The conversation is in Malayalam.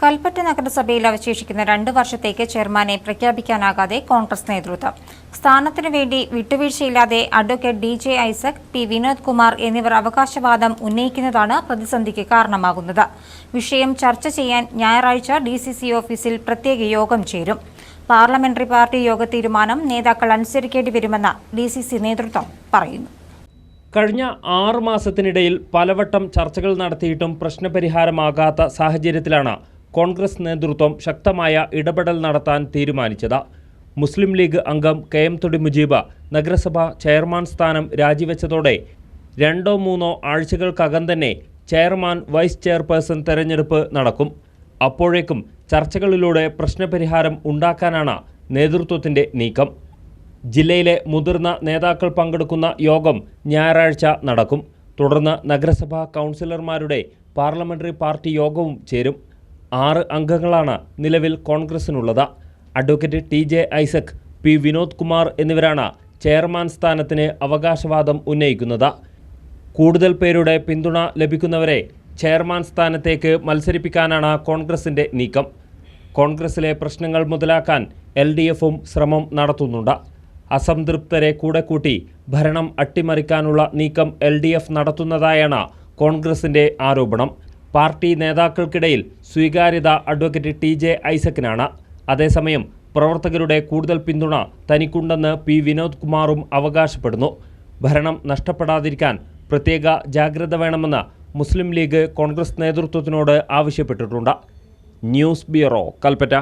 കൽപ്പറ്റ നഗരസഭയിൽ അവശേഷിക്കുന്ന രണ്ട് വർഷത്തേക്ക് ചെയർമാനെ പ്രഖ്യാപിക്കാനാകാതെ കോൺഗ്രസ് നേതൃത്വം. സ്ഥാനത്തിനു വേണ്ടി വിട്ടുവീഴ്ചയില്ലാതെ advocate D J Isaac P Vinod Kumar എന്നിവർ അവകാശവാദം ഉന്നയിക്കുന്നതാണ് പ്രതിസന്ധിക്ക് കാരണമാകുന്നത്. വിഷയം ചർച്ച ചെയ്യാൻ ഞായറാഴ്ച ഡി ഓഫീസിൽ പ്രത്യേക യോഗം ചേരും. പാർലമെന്ററി പാർട്ടി യോഗ തീരുമാനം നേതാക്കൾ അനുസരിക്കേണ്ടി വരുമെന്ന് ഡി നേതൃത്വം പറയുന്നു. കഴിഞ്ഞ ആറ് മാസത്തിനിടയിൽ പലവട്ടം ചർച്ചകൾ നടത്തിയിട്ടും പ്രശ്നപരിഹാരമാകാത്ത സാഹചര്യത്തിലാണ് കോൺഗ്രസ് നേതൃത്വം ശക്തമായ ഇടപെടൽ നടത്താൻ തീരുമാനിച്ചത്. മുസ്ലിം ലീഗ് അംഗം കെ എം തൊടി മുജീബ് നഗരസഭ ചെയർമാൻ സ്ഥാനം രാജിവെച്ചതോടെ രണ്ടോ മൂന്നോ ആഴ്ചകൾക്കകം തന്നെ ചെയർമാൻ വൈസ് ചെയർപേഴ്സൺ തെരഞ്ഞെടുപ്പ് നടക്കും. അപ്പോഴേക്കും ചർച്ചകളിലൂടെ പ്രശ്നപരിഹാരം ഉണ്ടാക്കാനാണ് നേതൃത്വത്തിന്റെ നീക്കം. ജില്ലയിലെ മുതിർന്ന നേതാക്കൾ പങ്കെടുക്കുന്ന യോഗം ഞായറാഴ്ച നടക്കും. തുടർന്ന് നഗരസഭാ കൗൺസിലർമാരുടെ പാർലമെന്ററി പാർട്ടി യോഗവും ചേരും. ആറ് അംഗങ്ങളാണ് നിലവിൽ കോൺഗ്രസിനുള്ളത്. Advocate T J Isaac P Vinod Kumar എന്നിവരാണ് ചെയർമാൻ സ്ഥാനത്തിന് അവകാശവാദം ഉന്നയിക്കുന്നത്. കൂടുതൽ പേരുടെ പിന്തുണ ലഭിക്കുന്നവരെ ചെയർമാൻ സ്ഥാനത്തേക്ക് മത്സരിപ്പിക്കാനാണ് കോൺഗ്രസിന്റെ നീക്കം. കോൺഗ്രസിലെ പ്രശ്നങ്ങൾ മുതലാക്കാൻ എൽ ഡി എഫും ശ്രമം നടത്തുന്നുണ്ട്. അസംതൃപ്തരെ കൂടെ കൂട്ടി ഭരണം അട്ടിമറിക്കാനുള്ള നീക്കം എൽ ഡി എഫ് നടത്തുന്നതായാണ് കോൺഗ്രസിന്റെ ആരോപണം. പാർട്ടി നേതാക്കൾക്കിടയിൽ സ്വീകാര്യത അഡ്വക്കേറ്റ് ടി ജെ ഐസക്കിനാണ്. അതേസമയം പ്രവർത്തകരുടെ കൂടുതൽ പിന്തുണ തനിക്കുണ്ടെന്ന് പി വിനോദ് കുമാറും അവകാശപ്പെടുന്നു. ഭരണം നഷ്ടപ്പെടാതിരിക്കാൻ പ്രത്യേക ജാഗ്രത വേണമെന്ന് മുസ്ലിം ലീഗ് കോൺഗ്രസ് നേതൃത്വത്തിനോട് ആവശ്യപ്പെട്ടിട്ടുണ്ട്. News bureau Kalpetta.